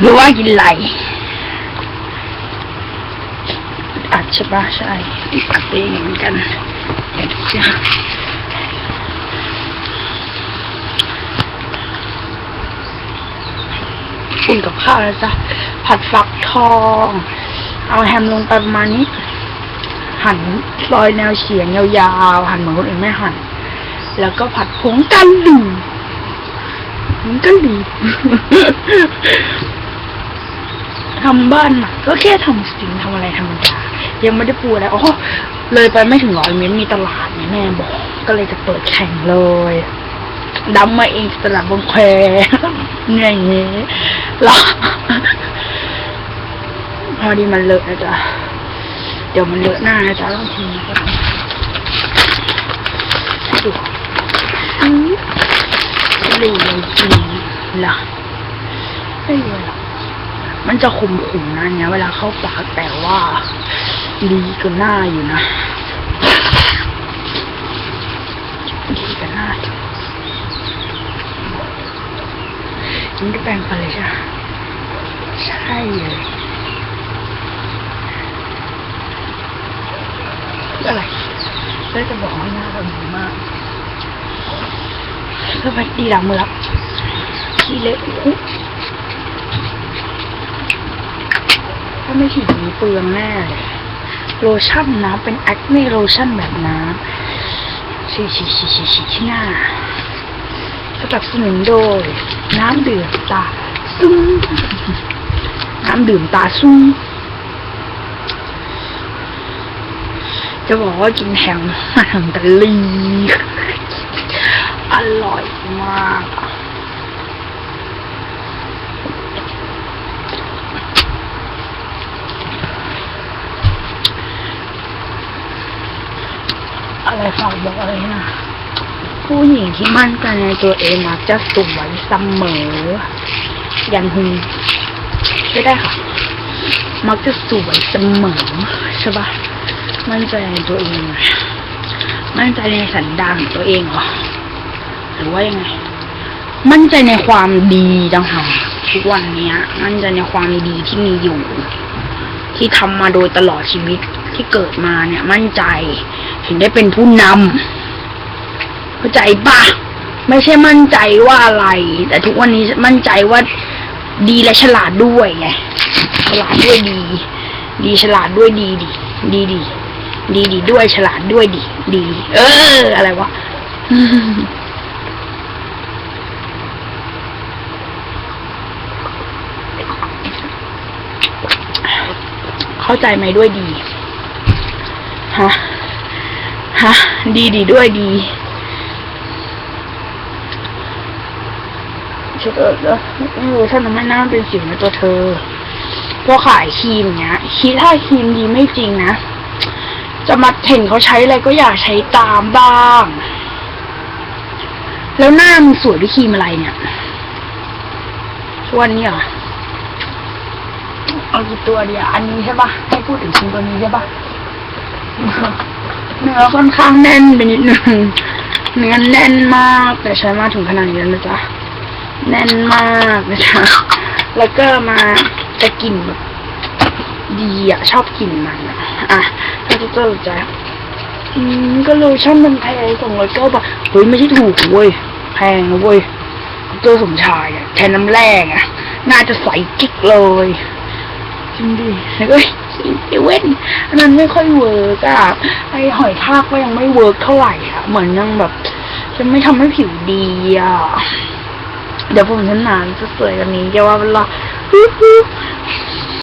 หรือว่ากินไหลอัดใช่ปะใช่อัดเองเหมือนกันเดี๋ยวดูสิอุ่นกับข้าวแล้วจ้ะผัดฟักทอง เอาแฮมลงไปประมาณนี้ หั่นซอยแนวเฉียงยาวๆ หั่นเหมือนคนอื่นไม่หั่น แล้วก็ผัดผงกะหรี่ผงกะหรี่ ทำบ้านน่ะก็แค่ทำสิ่งทำอะไรธรรมดายังไม่ได้ปูอะไรอ๋อเลยไปไม่ถึงร้อยเมตรมีตลาดเนี่ยแม่บอกก็เลยจะเปิดแข่งเลยดำมาเองจากตลาดบางแควเนี่ยอย่างงี้แล้วพอดีมันเลอะนะจ๊ะเดี๋ยวมันเลอะหน้านะจ๊ะลองทีนะจ๊ะให้ดูอือหลีเลยจริงล่ะไม่เลยหรอก มันจะขุ่มๆนะเนี่ยเวลาเข้าปากแต่ว่าดีกับหน้าอยู่นะดีกับหน้าอยู่กินก็แปรงฟันเลยจ้ะใช่เลยอะไรแล้จะบอกให้หน้าเราดีมากก็ไปดีหลังมือแล้วขี้เละอุ๊ย ถ้าไม่ฉีดนี้เปลืองแน่เลยโลชั่นนะเป็นแอคเน่โลชั่นแบบน้ำฉีดฉีดฉีดฉีดฉีดที่หน้าสนับสนุนโดย น้ำดื่มตาซุ้มน้ำดื่มตาซุ้มจะบอกว่ากินแฮมมาทำตะลีอร่อยมาก อะไรฝากบอกอะไรนะ ผู้หญิงที่มั่นใจในตัวเองมักจะสวยเสมอ ยันหุนใช่ได้ค่ะ มักจะสวยเสมอใช่ปะมั่นใจในตัวเองไหมมั่นใจในสันดานของตัวเองเหรอหรือว่ายังไง มั่นใจในความดีจังหากทุกวันเนี้ยมั่นใจในความดีที่มีอยู่ ที่ทำมาโดยตลอดชีวิต ที่เกิดมาเนี่ย มั่นใจ ถึงได้เป็นผู้นำเข้าใจปะไม่ใช่มั่นใจว่าอะไร แต่ทุกวันนี้มั่นใจว่าดีและฉลาดด้วยไงฉลาดด้วยดี ดีฉลาดด้วยดีดีดีดีดีดีด้วยฉลาดด้วยดีดี เออ อะไรวะเข้าใจไหมด้วยดี ฮะฮะดีดีด้วยดีชุดเออแล้วไม่รู้ฉันทำให้หน้ามันเป็นสิวในตัวเธอพวกขายครีมเนี้ยคิดถ้าครีมดีไม่จริงนะ จะมาเห็นเขาใช้อะไรก็อยากใช้ตามบ้าง แล้วหน้ามึงสวยด้วยครีมอะไรเนี่ยชวนนี้เหรอเอากี่ตัวเดียอันนี้ใช่ปะให้พูดถึงครีมตัวนี้ใช่ปะ เนื้อค่อนข้างแน่นไปนิดนึงเนื้อแน่นมากแต่ใช้มาถึงขนาดนี้แล้วนะจ๊ะแน่นมากนะจ๊ะแล้วก็มาจะกลิ่นแบบดีอะชอบกลิ่นมันอะอะถ้าจะเจอใจอืมก็โลชั่นมันแพงสองร้อยเก้าบาทเฮ้ยไม่ใช่ถูกเว้ยแพงนะเว้ยเจอสมชายอะแทนน้ำแร่อะน่าจะใสกิ๊กเลยจริงดิแล้วก็ เอเว่นอันนั้นไม่ค่อยเวิร์กอะไอหอยทากก็ยังไม่เวิร์กเท่าไหร่อะเหมือนยังแบบจะไม่ทำให้ผิวดีอะเดี๋ยวผมฉันนานจะสวยกว่านี้จะว่าเป็นรอ